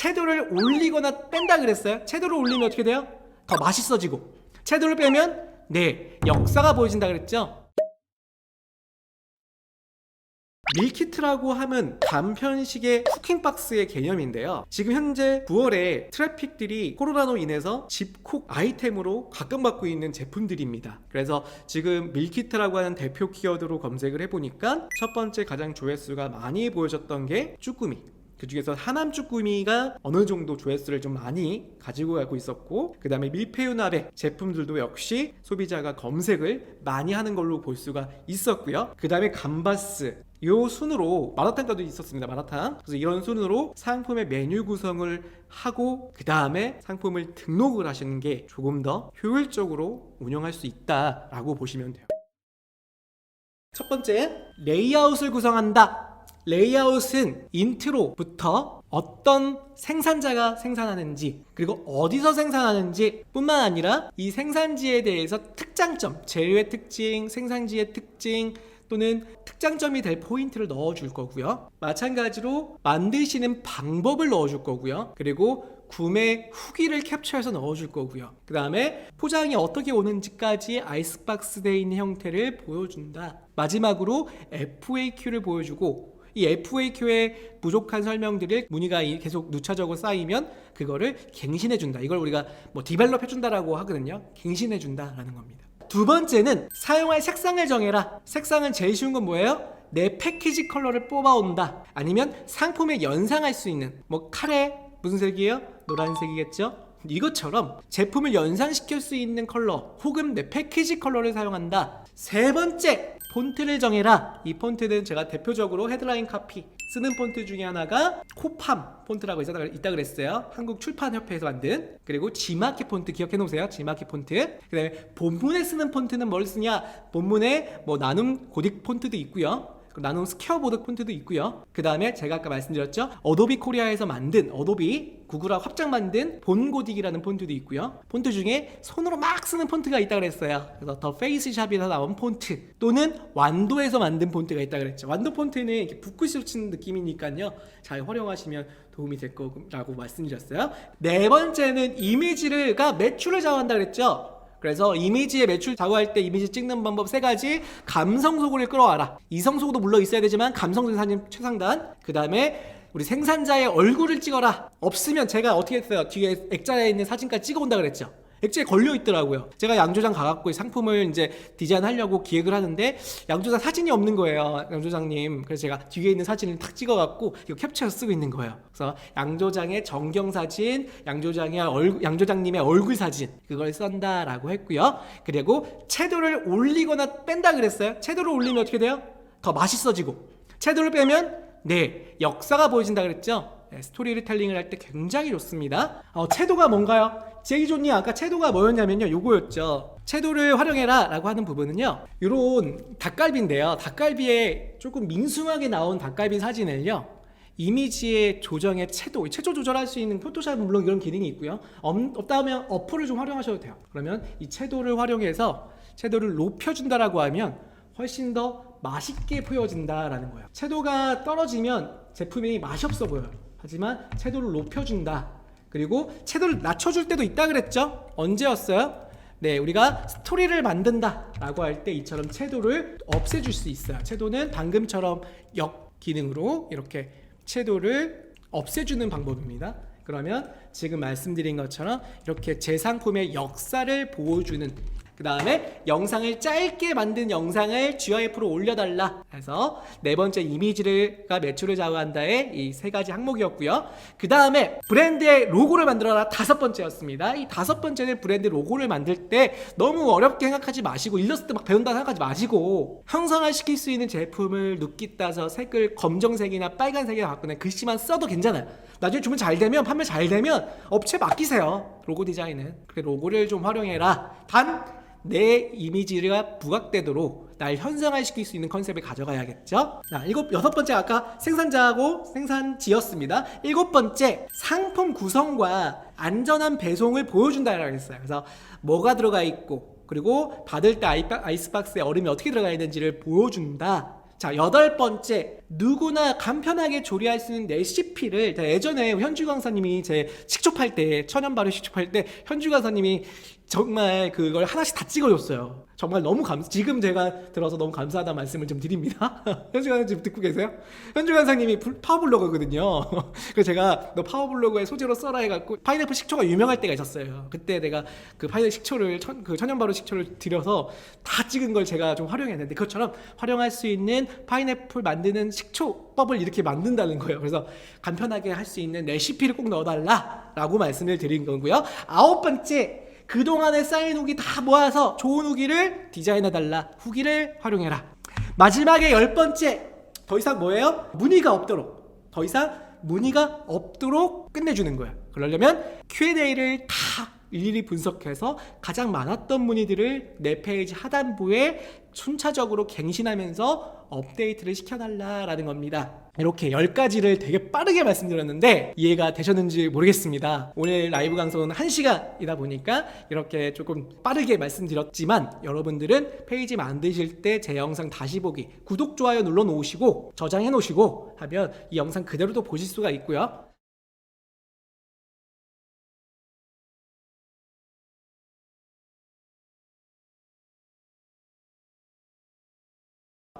채도를 올리거나 뺀다 그랬어요. 채도를 올리면 어떻게 돼요? 더 맛있어지고 채도를 빼면 네 역사가 보여진다 그랬죠. 밀키트라고 하면 간편식의 쿠킹박스의 개념인데요. 지금 현재 9월에 트래픽들이 코로나로 인해서 집콕 아이템으로 각광받고 있는 제품들입니다. 그래서 지금 밀키트라고 하는 대표 키워드로 검색을 해보니까 첫 번째 가장 조회수가 많이 보여졌던 게 쭈꾸미. 그 중에서 하남 쭈꾸미가 어느 정도 조회수를 좀 많이 가지고 가고 있었고 그 다음에 밀푀유나베 제품들도 역시 소비자가 검색을 많이 하는 걸로 볼 수가 있었고요. 그 다음에 감바스 요 순으로 마라탕가도 있었습니다 마라탕. 그래서 이런 순으로 상품의 메뉴 구성을 하고 그 다음에 상품을 등록을 하시는 게 조금 더 효율적으로 운영할 수 있다라고 보시면 돼요. 첫 번째 레이아웃을 구성한다 레이아웃은 인트로부터 어떤 생산자가 생산하는지 그리고 어디서 생산하는지 뿐만 아니라 이 생산지에 대해서 특장점, 재료의 특징, 생산지의 특징 또는 특장점이 될 포인트를 넣어줄 거고요. 마찬가지로 만드시는 방법을 넣어줄 거고요. 그리고 구매 후기를 캡처해서 넣어줄 거고요. 그 다음에 포장이 어떻게 오는지까지 아이스박스 되어 있는 형태를 보여준다. 마지막으로 FAQ를 보여주고 이 FAQ의 부족한 설명들을 문의가 이- 계속 누차적으로 쌓이면 그거를 갱신해 준다. 이걸 우리가 뭐 디벨롭 해 준다라고 하거든요. 갱신해 준다라는 겁니다. 두 번째는 사용할 색상을 정해라. 색상은 제일 쉬운 건 뭐예요? 내 패키지 컬러를 뽑아온다. 아니면 상품에 연상할 수 있는 뭐 카레 무슨 색이에요? 노란색이겠죠? 이것처럼 제품을 연상시킬 수 있는 컬러 혹은 내 패키지 컬러를 사용한다. 세 번째 폰트를 정해라. 이 폰트는 제가 대표적으로 헤드라인 카피 쓰는 폰트 중에 하나가 코팜 폰트라고 있다, 그랬어요. 한국 출판협회에서 만든 그리고 지마키 폰트 기억해 놓으세요. 지마키 폰트. 그다음에 본문에 쓰는 폰트는 뭘 쓰냐? 본문에 뭐 나눔 고딕 폰트도 있고요. 그 나눔 스퀘어보드 폰트도 있고요. 그 다음에 제가 아까 말씀드렸죠. 어도비 코리아에서 만든 어도비 구글하고 합작 만든 본고딕이라는 폰트도 있고요. 폰트 중에 손으로 막 쓰는 폰트가 있다 그랬어요. 그래서 더 페이스샵에서 나온 폰트 또는 완도에서 만든 폰트가 있다 그랬죠. 완도 폰트는 이렇게 붓글씨로 치는 느낌이니까요. 잘 활용하시면 도움이 될 거라고 말씀드렸어요. 네 번째는 이미지를가 매출을 좌우한다 그랬죠. 그래서 이미지의 매출 좌우할 때 이미지 찍는 방법 세 가지. 감성 소구를 끌어와라. 이성 소구도 물론 있어야 되지만 감성 사진 최상단. 그 다음에 우리 생산자의 얼굴을 찍어라. 없으면 제가 어떻게 했어요? 뒤에 액자에 있는 사진까지 찍어온다 그랬죠 액자에 걸려 있더라고요. 제가 양조장 가갖고 상품을 이제 디자인하려고 기획을 하는데 양조장 사진이 없는 거예요. 양조장님. 그래서 제가 뒤에 있는 사진을 탁 찍어갖고 이거 캡처해서 쓰고 있는 거예요. 그래서 양조장의 정경 사진, 양조장의 얼굴, 양조장님의 얼굴 사진 그걸 쓴다라고 했고요. 그리고 채도를 올리거나 뺀다 그랬어요. 채도를 올리면 어떻게 돼요? 더 맛있어지고 채도를 빼면 네 역사가 보여진다 그랬죠. 네, 스토리를 텔링을 할 때 굉장히 좋습니다. 어, 채도가 뭔가요? 제이존이 아까 채도가 뭐였냐면요. 요거였죠. 채도를 활용해라 라고 하는 부분은요. 요런 닭갈비인데요. 닭갈비에 조금 민숭하게 나온 닭갈비 사진을요. 이미지의 조정의 채도, 채도 조절할 수 있는 포토샵은 물론 이런 기능이 있고요. 없, 없다 하면 어플을 좀 활용하셔도 돼요. 그러면 이 채도를 활용해서 채도를 높여준다라고 하면 훨씬 더 맛있게 보여진다라는 거예요. 채도가 떨어지면 제품이 맛이 없어 보여요. 하지만 채도를 높여준다. 그리고 채도를 낮춰줄 때도 있다 그랬죠? 언제였어요? 네, 우리가 스토리를 만든다 라고 할 때 이처럼 채도를 없애줄 수 있어요. 채도는 방금처럼 역 기능으로 이렇게 채도를 없애주는 방법입니다. 그러면 지금 말씀드린 것처럼 이렇게 제 상품의 역사를 보여주는 그 다음에 영상을 짧게 만든 영상을 GIF로 올려달라 해서 네 번째 이미지가 매출을 좌우한다의 이 세 가지 항목이었고요. 그 다음에 브랜드의 로고를 만들어라 다섯 번째였습니다. 이 다섯 번째는 브랜드 로고를 만들 때 너무 어렵게 생각하지 마시고 일러스트 막 배운다 생각하지 마시고 형상화 시킬 수 있는 제품을 눕기 따서 색을 검정색이나 빨간색이나 바꾸는 글씨만 써도 괜찮아요. 나중에 주문 잘 되면 판매 잘 되면 업체 맡기세요. 로고 디자인은 그 로고를 좀 활용해라. 단 내 이미지가 부각되도록 날 현상화시킬 수 있는 컨셉을 가져가야겠죠. 자, 일곱 여섯 번째 아까 생산자하고 생산지였습니다. 일곱 번째 상품 구성과 안전한 배송을 보여준다라고 했어요. 그래서 뭐가 들어가 있고 그리고 받을 때 아이스박스에 얼음이 어떻게 들어가 있는지를 보여준다. 자, 여덟 번째. 누구나 간편하게 조리할 수 있는 레시피를 예전에 현주 강사님이 제 식초 팔 때, 천연 발효 식초 팔때 현주 강사님이 정말 그걸 하나씩 다 찍어줬어요. 정말 너무 감, 지금 제가 들어서 너무 감사하다 말씀을 좀 드립니다. 현주 강사님 지금 듣고 계세요? 현주 강사님이 불- 파워블로거거든요. 그래서 제가 너 파워블로그에 소재로 써라 해갖고 파인애플 식초가 유명할 때가 있었어요. 그때 내가 그 파인애플 식초를 천, 그 천연바로 식초를 들여서 다 찍은 걸 제가 좀 활용했는데 그것처럼 활용할 수 있는 파인애플 만드는 식초법을 이렇게 만든다는 거예요. 그래서 간편하게 할 수 있는 레시피를 꼭 넣어달라라고 말씀을 드린 거고요. 아홉 번째. 그동안에 쌓인 후기 다 모아서 좋은 후기를 디자인해달라. 후기를 활용해라. 마지막에 열 번째. 더 이상 뭐예요? 문의가 없도록. 더 이상 문의가 없도록 끝내주는 거예요. 그러려면 Q&A를 다 일일이 분석해서 가장 많았던 문의들을 내 페이지 하단부에 순차적으로 갱신하면서 업데이트를 시켜달라라는 겁니다. 이렇게 10가지를 되게 빠르게 말씀드렸는데 이해가 되셨는지 모르겠습니다. 오늘 라이브 강성은 1시간이다 보니까 이렇게 조금 빠르게 말씀드렸지만 여러분들은 페이지 만드실 때 제 영상 다시 보기 구독, 좋아요 눌러 놓으시고 저장해 놓으시고 하면 이 영상 그대로도 보실 수가 있고요.